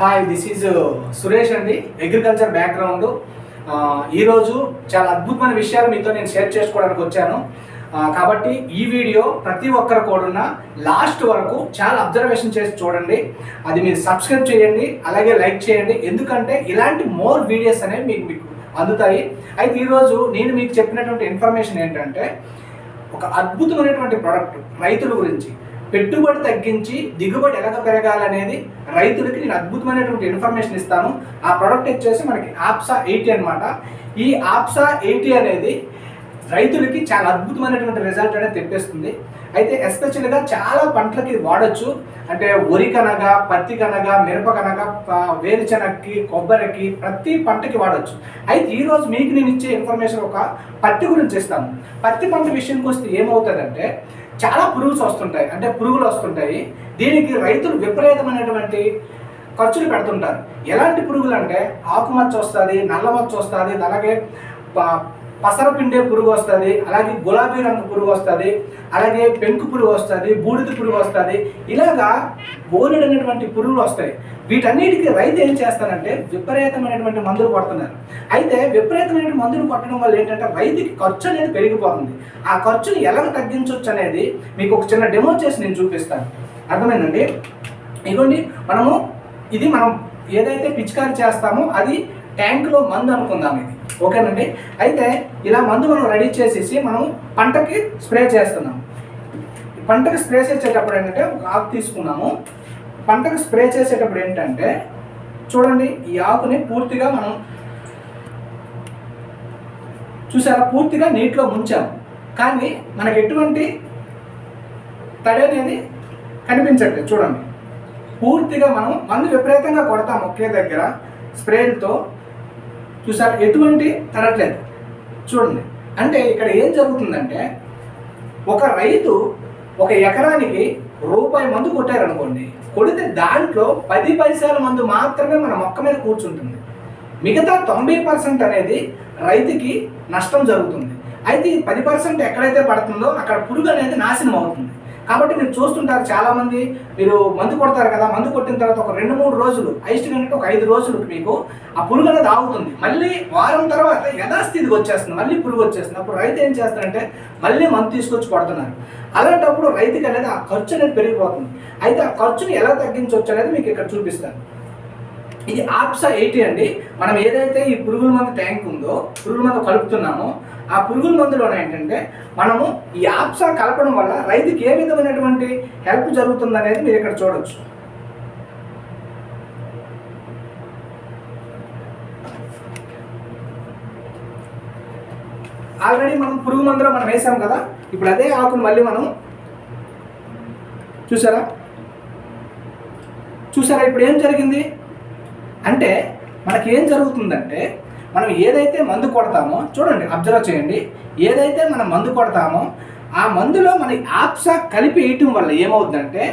Hi this is Suresh అండి. Agriculture background ఈరోజు చాలా అద్భుతమైన విషయాలు మీతో నేను షేర్ చేసుకోవడానికి వచ్చాను. కాబట్టి ఈ వీడియో ప్రతి ఒక్కరు కూడా లాస్ట్ వరకు చాలా అబ్జర్వేషన్ చేసి చూడండి. అది మీరు సబ్స్క్రైబ్ చేయండి అలాగే లైక్ చేయండి. ఎందుకంటే ఇలాంటి మోర్ వీడియోస్ అనేవి మీకు మీకు అందుతాయి. అయితే ఈరోజు నేను మీకు చెప్పినటువంటి ఇన్ఫర్మేషన్ ఏంటంటే ఒక అద్భుతమైనటువంటి ప్రోడక్ట్ రైతుల గురించి. పెట్టుబడి తగ్గించి దిగుబడి ఎలాగ పెరగాలనేది రైతులకి నేను అద్భుతమైనటువంటి ఇన్ఫర్మేషన్ ఇస్తాను. ఆ ప్రోడక్ట్ వచ్చేసి మనకి ఆప్సా ఎయిటీ అనమాట ఈ ఆప్సా ఎయిటీ అనేది రైతులకి చాలా అద్భుతమైనటువంటి రిజల్ట్ అనేది తెప్పిస్తుంది. అయితే ఎస్పెషల్గా చాలా పంటలకి వాడచ్చు. అంటే వరి కనగా పత్తి కనగా మిరప కనగ వేరుశనగకి కొబ్బరికి ప్రతి పంటకి వాడచ్చు. అయితే ఈరోజు మీకు నేను ఇచ్చే ఇన్ఫర్మేషన్ ఒక పత్తి గురించి ఇస్తాను. పత్తి పంట విషయానికి వస్తే ఏమవుతుందంటే చాలా పురుగులు వస్తుంటాయి. అంటే పురుగులు వస్తుంటాయి. దీనికి రైతులు విపరీతమైనటువంటి ఖర్చులు పెడుతుంటారు. ఎలాంటి పురుగులు అంటే ఆకుమచ్చ వస్తుంది నల్ల మచ్చ వస్తుంది అలాగే పసరపిండే పసర పిండే పురుగు వస్తుంది అలాగే గులాబీ రంగు పురుగు వస్తుంది అలాగే పెంకు పురుగు వస్తుంది బూడిద పురుగు వస్తుంది ఇలాగా బోలెడైనటువంటి పురుగులు వస్తాయి. వీటన్నిటికీ రైతు ఏం చేస్తారంటే విపరీతమైనటువంటి మందులు కొడుతున్నారు. అయితే విపరీతమైన మందులు కొట్టడం వల్ల ఏంటంటే రైతుకి ఖర్చు అనేది పెరిగిపోతుంది. ఆ ఖర్చుని ఎలా తగ్గించవచ్చు అనేది మీకు ఒక చిన్న డెమో చేసి నేను చూపిస్తాను. అర్థమైందండి? ఇదిగోండి మనము ఇది మనం ఏదైతే పిచికారి చేస్తామో అది ట్యాంకులో మందు అనుకుందాం ఇది. ఓకేనండి? అయితే ఇలా మందు మనం రెడీ చేసేసి మనం పంటకి స్ప్రే చేస్తున్నాం పంటకి స్ప్రే చేసేటప్పుడు ఏంటంటే ఒక ఆకు తీసుకున్నాము. పంటకు స్ప్రే చేసేటప్పుడు ఏంటంటే చూడండి ఈ ఆకుని పూర్తిగా మనం చూసారా? పూర్తిగా నీటిలో ముంచాము. కానీ మనకు ఎటువంటి తడి అనేది కనిపించట్లేదు. చూడండి. పూర్తిగా మనం మందు విపరీతంగా కొడతాం ఒకే దగ్గర స్ప్రేలతో. చూసారు? ఎటువంటి తరట్లేదు. చూడండి. అంటే ఇక్కడ ఏం జరుగుతుందంటే ఒక రైతు ఒక ఎకరానికి రూపాయి మందు కొట్టారనుకోండి కొడితే దాంట్లో పది పైసల మందు మాత్రమే మన మొక్క మీద కూర్చుంటుంది. మిగతా తొంభై పర్సెంట్ అనేది రైతుకి నష్టం జరుగుతుంది. అయితే ఈ పది పర్సెంట్ ఎక్కడైతే పడుతుందో అక్కడ పురుగు అనేది నాశనం అవుతుంది. కాబట్టి మీరు చూస్తుంటారు చాలా మంది మీరు మందు కొడతారు కదా మందు కొట్టిన తర్వాత ఒక రెండు మూడు రోజులు ఐస్ట్ కంటే ఒక ఐదు రోజులు మీకు ఆ పురుగు అనేది ఆగుతుంది. మళ్ళీ వారం తర్వాత యథాస్థితికి వచ్చేస్తుంది మళ్ళీ పురుగు వచ్చేస్తుంది. అప్పుడు రైతు ఏం చేస్తారంటే మళ్ళీ మందు తీసుకొచ్చి కొడుతున్నారు అలాంటప్పుడు రైతుకి అనేది ఆ ఖర్చు అనేది పెరిగిపోతుంది. అయితే ఆ ఖర్చుని ఎలా తగ్గించవచ్చు అనేది మీకు ఇక్కడ చూపిస్తాను. ఇది ఆప్సా ఎయిటీ అండి. మనం ఏదైతే ఈ పురుగుల మందు ట్యాంక్ ఉందో పురుగుల మందు కలుపుతున్నామో ఆ పురుగుల మందులో ఏంటంటే మనము ఈ ఆప్సా కలపడం వల్ల రైతుకి ఏ విధమైనటువంటి హెల్ప్ జరుగుతుంది అనేది మీరు ఇక్కడ చూడొచ్చు. ఆల్రెడీ మనం పురుగు మందులో మనం వేసాం కదా ఇప్పుడు అదే ఆకును మళ్ళీ మనం చూసారా? చూసారా? ఇప్పుడు ఏం జరిగింది? అంటే మనకి ఏం జరుగుతుందంటే మనం ఏదైతే మందు కొడతామో చూడండి అబ్జర్వ్ చేయండి. ఏదైతే మనం మందు కొడతామో ఆ మందులో మన ఆప్సా కలిపి వేయటం వల్ల ఏమవుతుందంటే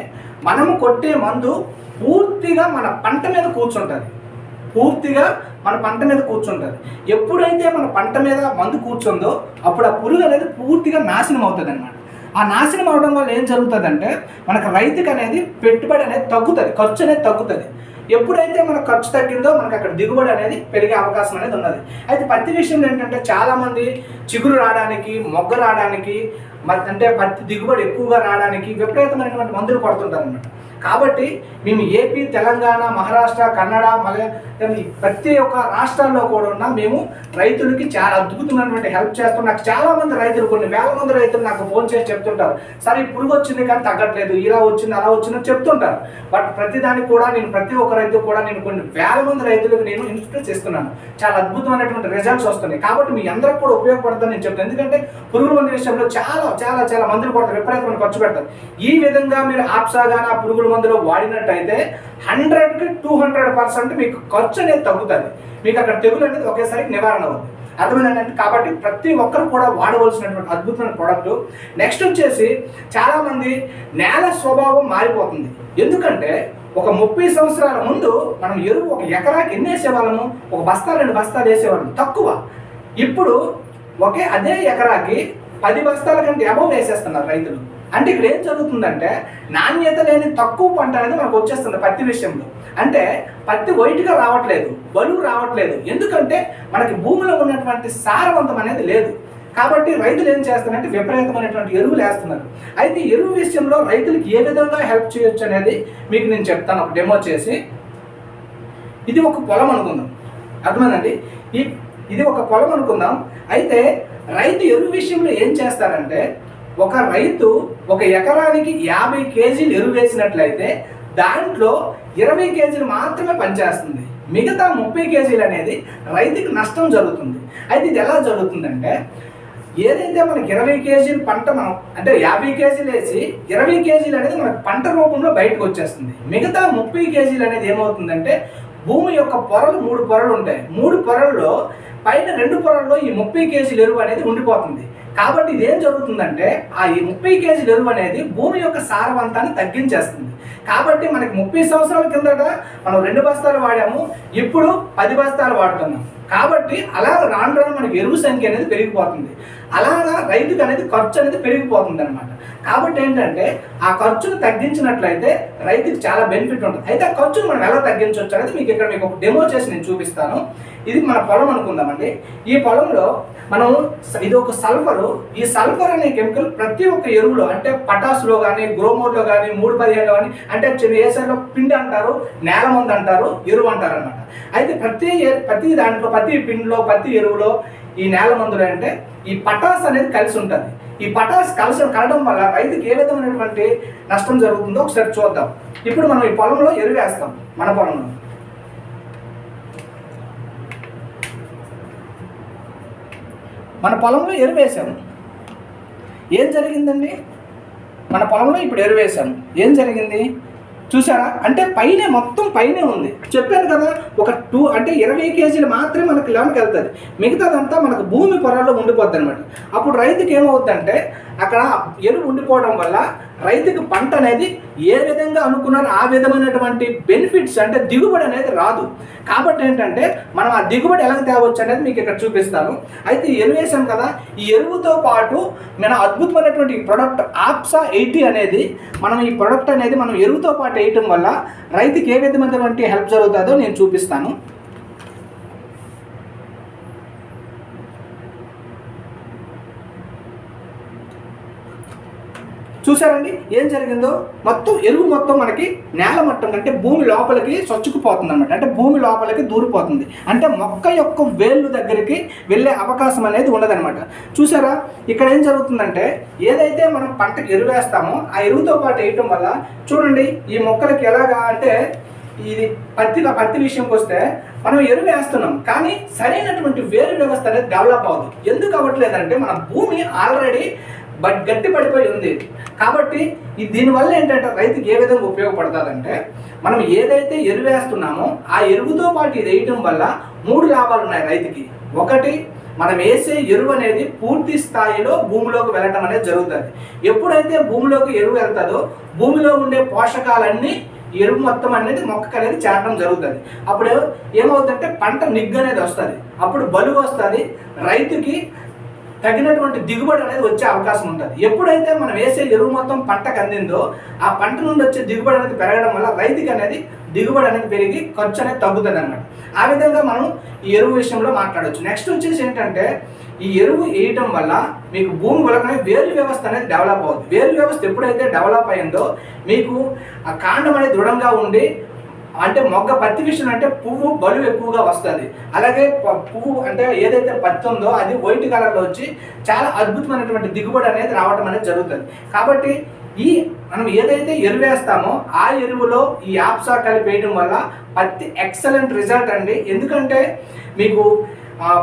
మనము కొట్టే మందు పూర్తిగా మన పంట మీద కూర్చుంటుంది. పూర్తిగా మన పంట మీద కూర్చుంటుంది. ఎప్పుడైతే మన పంట మీద మందు కూర్చుందో అప్పుడు ఆ పురుగు అనేది పూర్తిగా నాశనం అవుతుంది అనమాట ఆ నాశనం అవడం వల్ల ఏం జరుగుతుందంటే మనకు రైతుకు అనేది పెట్టుబడి అనేది తగ్గుతుంది ఖర్చు అనేది తగ్గుతుంది. ఎప్పుడైతే మన ఖర్చు తగ్గిందో మనకు అక్కడ దిగుబడి అనేది పెరిగే అవకాశం అనేది ఉన్నది. అయితే పత్తి విషయంలో ఏంటంటే చాలామంది చిగురు రావడానికి మొగ్గ రావడానికి అంటే పత్తి దిగుబడి ఎక్కువగా రావడానికి విపరీతమైనటువంటి మందులు కొడుతుంటారు అనమాట కాబట్టి మేము ఏపీ తెలంగాణ మహారాష్ట్ర కన్నడ మలయాళం ప్రతి ఒక్క రాష్ట్రాల్లో కూడా ఉన్న. మేము రైతులకి చాలా అద్భుతమైనటువంటి హెల్ప్ చేస్తాం. నాకు చాలా మంది రైతులు కొన్ని వేల మంది రైతులు నాకు ఫోన్ చేసి చెప్తుంటారు. సరే పురుగు వచ్చింది కానీ తగ్గట్లేదు. ఇలా వచ్చింది అలా వచ్చిందని చెప్తుంటారు. బట్ ప్రతిదానికి కూడా నేను ప్రతి ఒక్క రైతు కూడా నేను కొన్ని వేల మంది రైతులకు నేను ఇన్స్పిరేట్ చేస్తున్నాను. చాలా అద్భుతమైనటువంటి రిజల్ట్స్ వస్తున్నాయి. కాబట్టి మీ అందరికి కూడా ఉపయోగపడుతుందని నేను చెప్తాను. ఎందుకంటే పురుగుల మంది విషయంలో చాలా చాలా చాలా మందులు పడతారు విపరీతమైన ఖర్చు పెడతారు ఈ విధంగా మీరు ఆప్సాగాన పురుగులు మందిలో వాడినట్టయితే హండ్రెడ్కి టూ హండ్రెడ్ పర్సెంట్ మీకు ఖర్చు అనేది తగ్గుతుంది. మీకు అక్కడ తెగులు అనేది ఒకేసారి నివారణ అవుతుంది. అర్థమైందంటే కాబట్టి ప్రతి ఒక్కరు కూడా వాడవలసినటువంటి అద్భుతమైన ప్రోడక్ట్ నెక్స్ట్ వచ్చేసి చాలామంది నేల స్వభావం మారిపోతుంది. ఎందుకంటే ఒక ముప్పై సంవత్సరాల ముందు మనం ఎరువు ఒక ఎకరాకి ఎన్ని వేసేవాళ్ళము? ఒక బస్తా రెండు బస్తాలు వేసేవాళ్ళం తక్కువ. ఇప్పుడు ఒకే అదే ఎకరాకి పది బస్తాల కంటే అబవ్ వేసేస్తున్నారు రైతులు. అంటే ఇక్కడ ఏం జరుగుతుందంటే నాణ్యత లేని తక్కువ పంట అనేది మనకు వచ్చేస్తుంది పత్తి విషయంలో. అంటే పత్తి వైట్గా రావట్లేదు బరువు రావట్లేదు. ఎందుకంటే మనకి భూమిలో ఉన్నటువంటి సారవంతం అనేది లేదు. కాబట్టి రైతులు ఏం చేస్తారంటే విపరీతమైనటువంటి ఎరువులు వేస్తున్నారు. అయితే ఎరువు విషయంలో రైతులకు ఏ విధంగా హెల్ప్ చేయొచ్చు అనేది మీకు నేను చెప్తాను ఒక డెమో చేసి. ఇది ఒక పొలం అనుకుందాం. అర్థమైందండి? ఈ ఇది ఒక పొలం అనుకుందాం. అయితే రైతు ఎరువు విషయంలో ఏం చేస్తారంటే ఒక రైతు ఒక ఎకరానికి యాభై కేజీలు ఎరువు వేసినట్లయితే దాంట్లో ఇరవై కేజీలు మాత్రమే పనిచేస్తుంది. మిగతా ముప్పై కేజీలు అనేది రైతుకి నష్టం జరుగుతుంది. అయితే ఇది ఎలా జరుగుతుందంటే ఏదైతే మనకి ఇరవై కేజీలు పంట మనం అంటే యాభై కేజీలు వేసి ఇరవై కేజీలు అనేది మనకు పంట రూపంలో బయటకు వచ్చేస్తుంది. మిగతా ముప్పై కేజీలు అనేది ఏమవుతుందంటే భూమి యొక్క పొరలు మూడు పొరలు ఉంటాయి. మూడు పొరల్లో పైన రెండు పొరల్లో ఈ ముప్పై కేజీల ఎరువు అనేది ఉండిపోతుంది. కాబట్టి ఇదేం జరుగుతుందంటే ఆ ముప్పై కేజీలు ఎరువు అనేది భూమి యొక్క సారవంతాన్ని తగ్గించేస్తుంది. కాబట్టి మనకి ముప్పై సంవత్సరాల కిందట మనం రెండు బస్తాలు వాడాము ఇప్పుడు పది బస్తాలు వాడుతున్నాం. కాబట్టి అలా రాను రాను మనకి ఎరువు సంఖ్య అనేది పెరిగిపోతుంది. అలాగా రైతుకు అనేది ఖర్చు అనేది పెరిగిపోతుంది అనమాట కాబట్టి ఏంటంటే ఆ ఖర్చును తగ్గించినట్లయితే రైతుకి చాలా బెనిఫిట్ ఉంటుంది. అయితే ఆ ఖర్చును మనం ఎలా తగ్గించవచ్చు అనేది మీకు ఇక్కడ మీకు ఒక డెమో చేసి నేను చూపిస్తాను. ఇది మన పొలం అనుకుందామండి. ఈ పొలంలో మనం ఇది ఒక సల్ఫరు. ఈ సల్ఫర్ అనే కెమికల్ ప్రతి ఒక్క ఎరువులో అంటే పటాసులో కానీ గ్రోమోర్లో కానీ మూడు పదిహేను కానీ అంటే చిన్న ఏసాలో పిండి అంటారు నేల మందు అంటారు ఎరువు అంటారు అనమాట అయితే ప్రతి ప్రతి దాంట్లో ప్రతి పిండిలో ప్రతి ఎరువులో ఈ నేల మందులు అంటే ఈ పటాస్ అనేది కలిసి ఉంటుంది. ఈ పటాస్ కలసం కలడం వల్ల రైతుకి ఏ విధమైనటువంటి నష్టం జరుగుతుందో ఒకసారి చూద్దాం. ఇప్పుడు మనం ఈ పొలంలో ఎరువు వేస్తాం మన పొలంలో. మన పొలంలో ఎరువు వేసాము ఏం జరిగిందండి? మన పొలంలో ఇప్పుడు ఎరువు వేసాము ఏం జరిగింది? చూసారా? అంటే పైనే మొత్తం పైనే ఉంది. చెప్పాను కదా ఒక టూ అంటే ఇరవై కేజీలు మాత్రమే మనకి లోనికి వెళ్తుంది. మిగతాదంతా మనకు భూమి పొరల్లో ఉండిపోద్ది అనమాట అప్పుడు రైతుకి ఏమవుతుందంటే అక్కడ ఎరువు ఉండిపోవడం వల్ల రైతుకి పంట అనేది ఏ విధంగా అనుకున్నారో ఆ విధమైనటువంటి బెనిఫిట్స్ అంటే దిగుబడి అనేది రాదు. కాబట్టి ఏంటంటే మనం ఆ దిగుబడి ఎలా తేవచ్చు అనేది మీకు ఇక్కడ చూపిస్తాను. అయితే ఎరువు వేసాం కదా ఈ ఎరువుతో పాటు మన అద్భుతమైనటువంటి ప్రొడక్ట్ ఆప్సా ఎయిటీ అనేది మనం ఈ ప్రొడక్ట్ అనేది మనం ఎరువుతో పాటు వేయటం వల్ల రైతుకి ఏ విధమైనటువంటి హెల్ప్ జరుగుతుందో నేను చూపిస్తాను. చూసారండి ఏం జరిగిందో? మొత్తం ఎరువు మొత్తం మనకి నేల మట్టం అంటే భూమి లోపలికి చొచ్చుకుపోతుంది అనమాట అంటే భూమి లోపలికి దూరిపోతుంది. అంటే మొక్క యొక్క వేళ్ళు దగ్గరికి వెళ్ళే అవకాశం అనేది ఉండదనమాట చూసారా? ఇక్కడ ఏం జరుగుతుందంటే ఏదైతే మనం పంటకి ఎరువు వేస్తామో ఆ ఎరువుతో పాటు వేయటం వల్ల చూడండి ఈ మొక్కలకి ఎలాగా అంటే ఇది పత్తి పత్తి విషయంకి వస్తే మనం ఎరువు వేస్తున్నాం. కానీ సరైనటువంటి వేరు వ్యవస్థ అనేది డెవలప్ అవ్వదు. ఎందుకు అవ్వట్లేదంటే మన భూమి ఆల్రెడీ బట్ గట్టి పడిపోయి ఉంది. కాబట్టి ఈ దీనివల్ల ఏంటంటే రైతుకి ఏ విధంగా ఉపయోగపడుతుందంటే మనం ఏదైతే ఎరువు వేస్తున్నామో ఆ ఎరువుతో పాటు ఇది వేయటం వల్ల మూడు లాభాలు ఉన్నాయి రైతుకి. ఒకటి మనం వేసే ఎరువు అనేది పూర్తి స్థాయిలో భూమిలోకి వెళ్ళటం అనేది జరుగుతుంది. ఎప్పుడైతే భూమిలోకి ఎరువు వెళ్తుందో భూమిలో ఉండే పోషకాలన్నీ ఎరువు మొత్తం అనేది మొక్కకు అనేది చేరడం జరుగుతుంది. అప్పుడు ఏమవుతుందంటే పంట నిగ్గు అనేది వస్తుంది. అప్పుడు బలువు వస్తుంది. రైతుకి తగినటువంటి దిగుబడి అనేది వచ్చే అవకాశం ఉంటుంది. ఎప్పుడైతే మనం వేసే ఎరువు మొత్తం పంటకు అందిందో ఆ పంట నుండి వచ్చే దిగుబడి అనేది పెరగడం వల్ల రైతుకి అనేది దిగుబడి అనేది పెరిగి ఖర్చు అనేది తగ్గుతుంది అనమాట ఆ విధంగా మనం ఈ ఎరువు విషయంలో మాట్లాడవచ్చు నెక్స్ట్ వచ్చేసి ఏంటంటే ఈ ఎరువు వేయటం వల్ల మీకు భూమి వలకనే వేరు వ్యవస్థ అనేది డెవలప్ అవుతుంది వేరు వ్యవస్థ ఎప్పుడైతే డెవలప్ అయిందో మీకు ఆ కాండం అనేది దృఢంగా ఉండి అంటే మొగ్గ పత్తి విషయం అంటే పువ్వు బరువు ఎక్కువగా వస్తుంది. అలాగే పువ్వు అంటే ఏదైతే పత్తి ఉందో అది వైట్ కలర్లో వచ్చి చాలా అద్భుతమైనటువంటి దిగుబడి అనేది రావడం అనేది జరుగుతుంది. కాబట్టి ఈ మనం ఏదైతే ఎరువు వేస్తామో ఆ ఎరువులో ఈ యాప్సా కలిపి వేయడం వల్ల పత్తి ఎక్సలెంట్ రిజల్ట్ అండి. ఎందుకంటే మీకు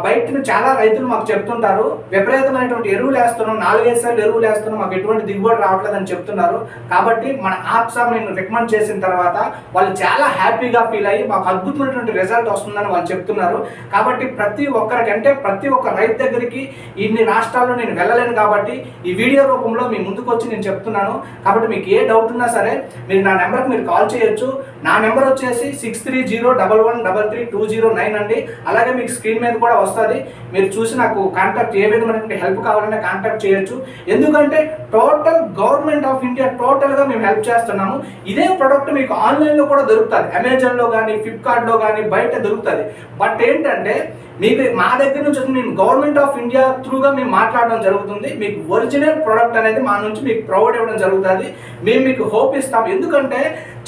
బయట చాలా రైతులు మాకు చెప్తుంటారు. విపరీతమైనటువంటి ఎరువులు వేస్తున్నాం. నాలుగైదు సార్లు ఎరువులు వేస్తున్నాం. మాకు ఎటువంటి దిగుబడి రావట్లేదని చెప్తున్నారు. కాబట్టి మన ఆప్సా నేను రికమెండ్ చేసిన తర్వాత వాళ్ళు చాలా హ్యాపీగా ఫీల్ అయ్యి మాకు అద్భుతమైనటువంటి రిజల్ట్ వస్తుందని వాళ్ళు చెప్తున్నారు. కాబట్టి ప్రతి ఒక్కరికంటే ప్రతి ఒక్క రైతు దగ్గరికి ఇన్ని రాష్ట్రాల్లో నేను వెళ్ళలేను కాబట్టి ఈ వీడియో రూపంలో మీ ముందుకు వచ్చి నేను చెప్తున్నాను. కాబట్టి మీకు ఏ డౌట్ ఉన్నా సరే మీరు నా నెంబర్కి మీరు కాల్ చేయొచ్చు. నా నెంబర్ వచ్చేసి six three zero double one double three two zero nine అండి. అలాగే మీకు స్క్రీన్ మీద కూడా వస్తుంది. మీరు చూసి నాకు కాంటాక్ట్ ఏ విధమైనటువంటి హెల్ప్ కావాలంటే కాంటాక్ట్ చేయొచ్చు. ఎందుకంటే టోటల్ గవర్నమెంట్ ఆఫ్ ఇండియా టోటల్గా మేము హెల్ప్ చేస్తున్నాము. ఇదే ప్రోడక్ట్ మీకు ఆన్లైన్లో కూడా దొరుకుతుంది. అమెజాన్లో కానీ ఫ్లిప్కార్ట్లో కానీ బయట దొరుకుతుంది. బట్ ఏంటంటే మీకు మా దగ్గర నుంచి మేము గవర్నమెంట్ ఆఫ్ ఇండియా త్రూగా మేము మాట్లాడడం జరుగుతుంది. మీకు ఒరిజినల్ ప్రోడక్ట్ అనేది మా నుంచి మీకు ప్రొవైడ్ ఇవ్వడం జరుగుతుంది. మేము మీకు హోప్ ఇస్తాం. ఎందుకంటే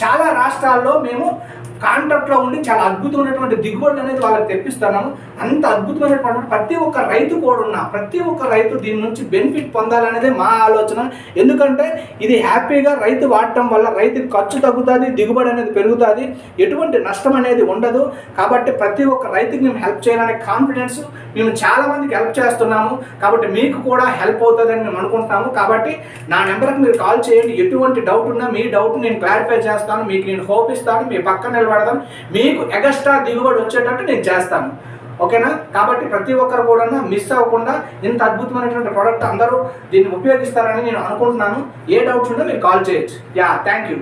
చాలా రాష్ట్రాల్లో మేము కాంట్రాక్ట్లో ఉండి చాలా అద్భుతమైనటువంటి దిగుబడి అనేది వాళ్ళకి తెప్పిస్తున్నాము. అంత అద్భుతమైనటువంటి ప్రతి ఒక్క రైతు కూడా ఉన్న ప్రతి ఒక్క రైతు దీని నుంచి బెనిఫిట్ పొందాలనేదే మా ఆలోచన. ఎందుకంటే ఇది హ్యాపీగా రైతు వాడటం వల్ల రైతుకి ఖర్చు తగ్గుతుంది దిగుబడి అనేది పెరుగుతుంది ఎటువంటి నష్టం అనేది ఉండదు. కాబట్టి ప్రతి ఒక్క రైతుకి మేము హెల్ప్ చేయాలనే కాన్ఫిడెన్స్ మేము చాలా మందికి హెల్ప్ చేస్తున్నాము. కాబట్టి మీకు కూడా హెల్ప్ అవుతుందని మేము అనుకుంటున్నాము. కాబట్టి నా నెంబర్కి మీరు కాల్ చేయండి. ఎటువంటి డౌట్ ఉన్నా మీ డౌట్ నేను క్లారిఫై చేస్తాను. మీకు నేను హోప్ ఇస్తాను. మీ పక్కన నిలబడతాను మీకు ఎగస్ట్రా దిగుబడి వచ్చేటట్టు నేను చేస్తాను. ఓకేనా? కాబట్టి ప్రతి ఒక్కరు కూడా మిస్ అవ్వకుండా ఇంత అద్భుతమైనటువంటి ప్రోడక్ట్ అందరూ దీన్ని ఉపయోగిస్తారని నేను అనుకుంటున్నాను. ఏ డౌట్స్ ఉన్నా మీరు కాల్ చేయొచ్చు. Yeah thank you